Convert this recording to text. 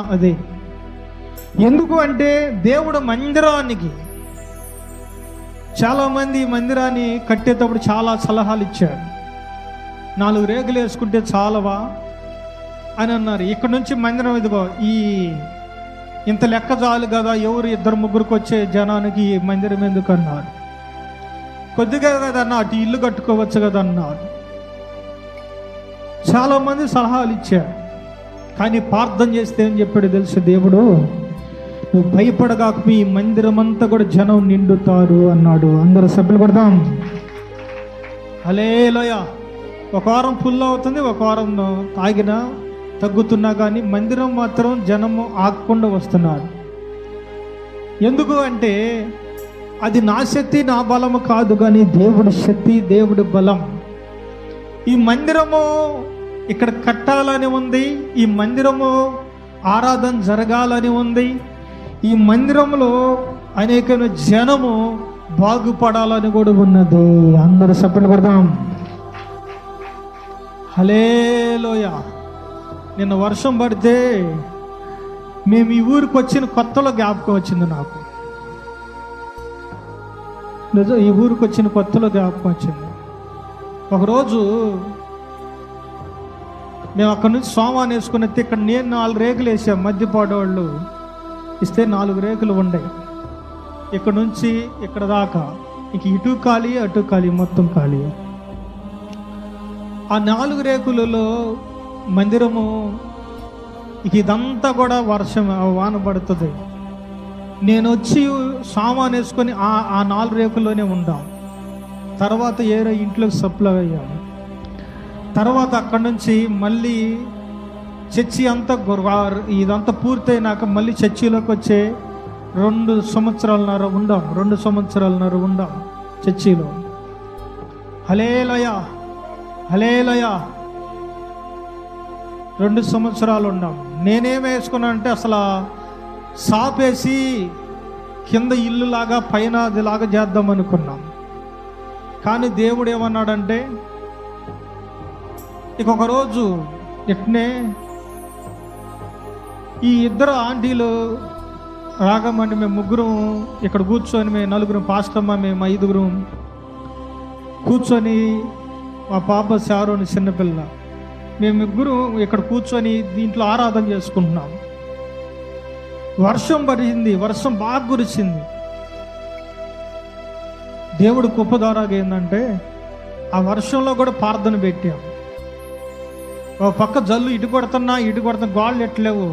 అదే. ఎందుకు అంటే దేవుడు మందిరానికి చాలా మంది మందిరాన్ని కట్టేటప్పుడు చాలా సలహాలు ఇచ్చారు. నాలుగు రేకులు వేసుకుంటే చాలవా అని అన్నారు. ఇక్కడ నుంచి మందిరం ఇదిగో ఈ ఇంత లెక్క చాలు కదా ఎవరు ఇద్దరు ముగ్గురికి వచ్చే జనానికి ఈ మందిరం ఎందుకు అన్నారు. కొద్దిగా కదన్నా అటు ఇల్లు కట్టుకోవచ్చు కదా అన్నారు. చాలా మంది సలహాలు ఇచ్చారు. కానీ ప్రార్థన చేస్తే ఏం చెప్పాడు తెలుసు దేవుడు. నువ్వు భయపడగాక మీ మందిరం అంతా కూడా జనం నిండుతారు అన్నాడు. అందరు సభ్యులు కొడదాం. అలేలోయ ఒక వారం ఫుల్ అవుతుంది ఒక వారం తాగినా తగ్గుతున్నా కానీ మందిరం మాత్రం జనము ఆగకుండా వస్తున్నారు. ఎందుకు అంటే అది నా శక్తి నా బలము కాదు కానీ దేవుడి శక్తి దేవుడి బలం. ఈ మందిరము ఇక్కడ కట్టాలని ఉంది ఈ మందిరము ఆరాధన జరగాలని ఉంది. ఈ మందిరంలో అనేక జనము బాగుపడాలని కూడా ఉన్నది. అందరూ సపోర్ట్ కొడదాం. హలేలోయ నిన్న వర్షం పడితే మేము ఈ ఊరికి వచ్చిన కొత్తలో జ్ఞాపకం వచ్చింది నాకు. నిజం ఈ ఊరికి వచ్చిన కొత్తలో జ్ఞాపకం వచ్చింది. ఒకరోజు మేము అక్కడి నుంచి సోమాన్ వేసుకుని వస్తే ఇక్కడ నేను నాలుగు రేకులు వేసాం మధ్యపాడు ఇస్తే నాలుగు రేకులు ఉండే. ఇక్కడ నుంచి ఇక్కడ దాకా. ఇంక ఇటు ఖాళీ అటు ఖాళీ మొత్తం ఖాళీ. ఆ నాలుగు రేకులలో మందిరము ఇక ఇదంతా కూడా వర్షం వాన పడుతుంది. నేను వచ్చి సామాన్ వేసుకొని ఆ ఆ నాలుగు రేకుల్లోనే ఉంటాం తర్వాత ఏరో ఇంట్లోకి సప్లై అయ్యాము తర్వాత అక్కడి నుంచి మళ్ళీ చర్చి అంతా ఇదంతా పూర్తయినాక మళ్ళీ చర్చిలోకి వచ్చే రెండు సంవత్సరాలన్నర ఉండాం. రెండు సంవత్సరాలన్నర ఉండాం చర్చిలో. హలేలయ హలేలయ. రెండు సంవత్సరాలు ఉండాం. నేనేం వేసుకున్నా అంటే అసలు సాపేసి కింద ఇల్లు లాగా పైన అదిలాగా చేద్దాం అనుకున్నాం. కానీ దేవుడు ఏమన్నాడంటే ఇక ఒక రోజు ఇట్నే ఈ ఇద్దరు ఆంటీలు రాగమండి మేము ముగ్గురం ఇక్కడ కూర్చొని మేము నలుగురం పాస్టమ్మ మేము ఐదుగురం కూర్చొని మా పాప శారోని చిన్నపిల్ల. మేము ముగ్గురు ఇక్కడ కూర్చొని దీంట్లో ఆరాధన చేసుకుంటున్నాం. వర్షం పడింది వర్షం బాగా కురిసింది. దేవుడు కుప్ప ఏంటంటే ఆ వర్షంలో కూడా ప్రార్థన పెట్టాం. ఓ పక్క జల్లు ఇటు కొడుతున్నా ఇటు కొడుతున్నా గాళ్ళు ఎట్లేవు